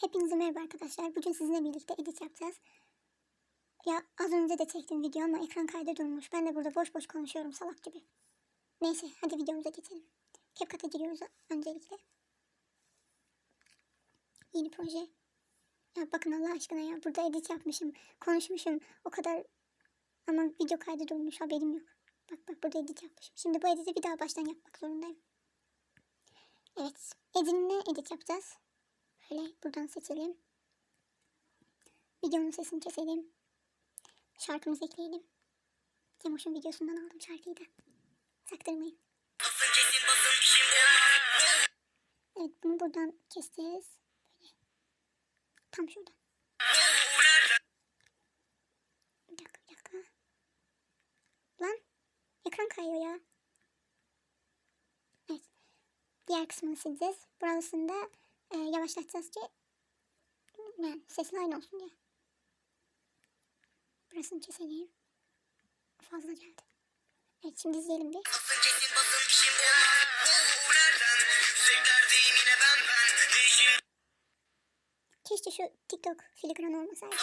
Hepinize merhaba arkadaşlar. Bugün sizinle birlikte edit yapacağız. Ya az önce de çektim video ama ekran kaydı durmuş. Ben de burada boş boş konuşuyorum salak gibi. Neyse hadi videomuza geçelim. CapCut'a giriyoruz öncelikle. Yeni proje. Ya bakın Allah aşkına ya burada edit yapmışım. Konuşmuşum o kadar ama video kaydı durmuş haberim yok. Bak bak burada edit yapmışım. Şimdi bu editi bir daha baştan yapmak zorundayım. Evet. Edin'le edit yapacağız. Böyle buradan seçelim. Videonun sesini keselim. Şarkımızı ekleyelim. Cemoş'un videosundan aldım şarkıyı da. Saktırmayın. Evet bunu buradan keseceğiz. Böyle. Tam şuradan. Bir dakika bir dakika. Lan ekran kayıyor ya. Evet. Diğer kısmını sileceğiz. Burasında e, yavaşlatacağız ki yani sesli aynı olsun diye. Burasını keselim. Fazla geldi. Evet şimdi izleyelim bir. Keşke şu TikTok filigran olmasaydı.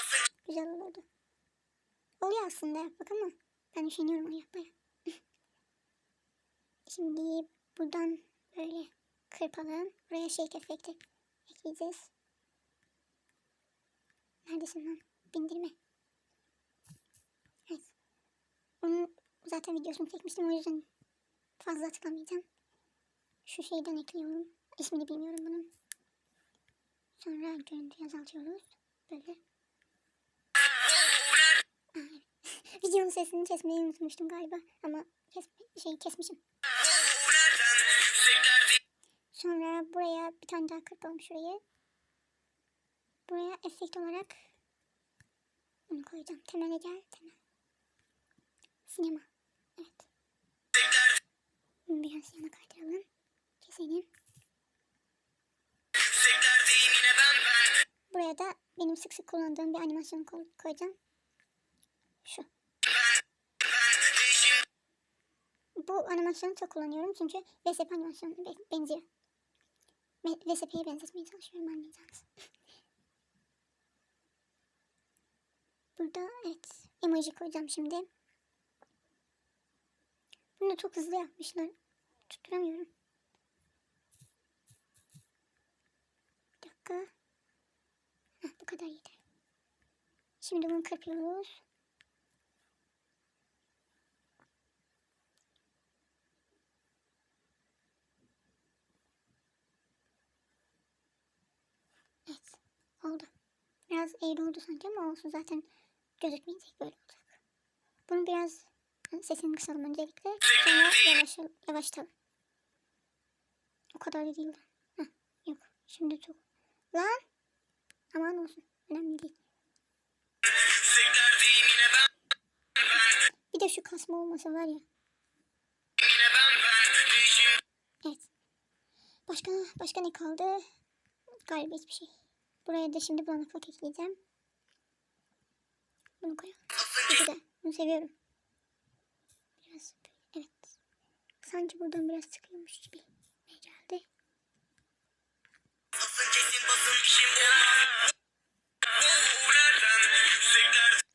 Güzel olurdu. Oluyor aslında yapmak ama ben üşeniyorum onu yapmaya. Şimdi buradan böyle kırpalım. Buraya shake efekti ekleyeceğiz. Neredesin lan? Bindirme. Evet. Onun zaten videosunu çekmiştim o yüzden fazla açıklamayacağım. Şu şeyden ekliyorum. İsmini bilmiyorum bunun. Sonra görüntüyü azaltıyoruz. Böyle. Videonun sesini kesmeyi unutmuştum galiba. Ama kes, şey kesmişim. Sonra buraya bir tane daha kırpalım şurayı. Buraya efekt olarak bunu koyacağım. Temele gel. Temel. Sinema. Evet. Bunu biraz yana kaydıralım. Keselim. Buraya da benim sık sık kullandığım bir animasyon koy- koyacağım. Şu. Bu animasyonu çok kullanıyorum çünkü VSP animasyonuna be- benziyor. VSP'ye benzetmeye çalışıyorum anlayacağınız. Burada evet emoji koyacağım şimdi. Bunu çok hızlı yapmışlar. Tutturamıyorum. Bir dakika. Heh, bu kadar yeter. Şimdi bunu kırpıyoruz. Evet. Oldu. Biraz eğri oldu sanki ama olsun zaten gözükmeyecek böyle olacak. Bunu biraz sesini kısalım öncelikle. Sonra yavaş, yavaştalım. O kadar da değil. Heh, yok. Şimdi çok. Lan. Aman olsun. Önemli değil. Bir de şu kasma olmasa var ya. Evet. Başka başka ne kaldı? Galiba hiçbir şey. Buraya da şimdi bulanıklık ekleyeceğim. Bunu koyalım. Güzel. Bunu seviyorum. Biraz böyle. Evet. Sanki buradan biraz çıkıyormuş gibi. Ne geldi?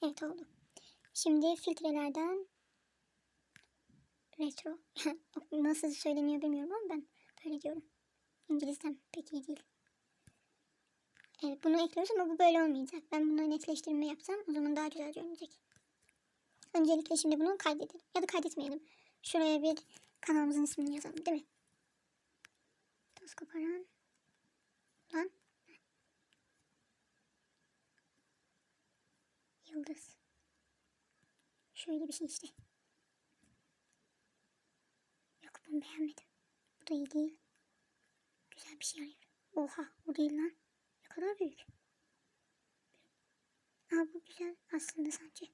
Evet oldu. Şimdi filtrelerden retro. Nasıl söyleniyor bilmiyorum ama ben böyle diyorum. İngilizcem pek iyi değil. Evet bunu ekliyoruz ama bu böyle olmayacak. Ben bunu netleştirme yapsam o zaman daha güzel görünecek. Öncelikle şimdi bunu kaydedelim. Ya da kaydetmeyelim. Şuraya bir kanalımızın ismini yazalım değil mi? Toz koparan. Lan. Yıldız. Şöyle bir şey işte. Yok bunu beğenmedim. Bu da iyi değil. Güzel bir şey arıyorum. Oha o değil lan. Kadar büyük. Aa bu güzel aslında sanki.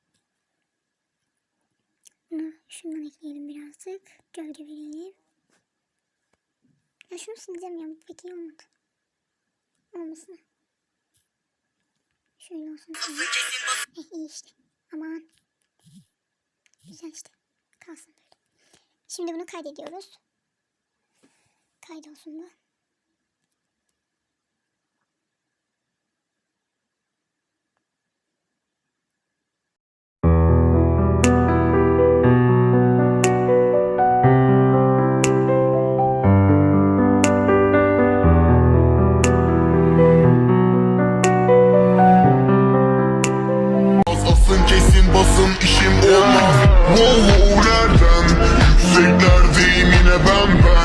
Bunu şundan ekleyelim birazcık. Gölge verelim. Ya şunu sileceğim ya. Bu pek iyi olmadı. Olmasın. Şöyle olsun. Eh, iyi işte. Aman. Güzel işte. Kalsın böyle. Şimdi bunu kaydediyoruz. Kaydolsun bu. Basın işim olmaz. Wow nereden Yükseklerdeyim yine ben ben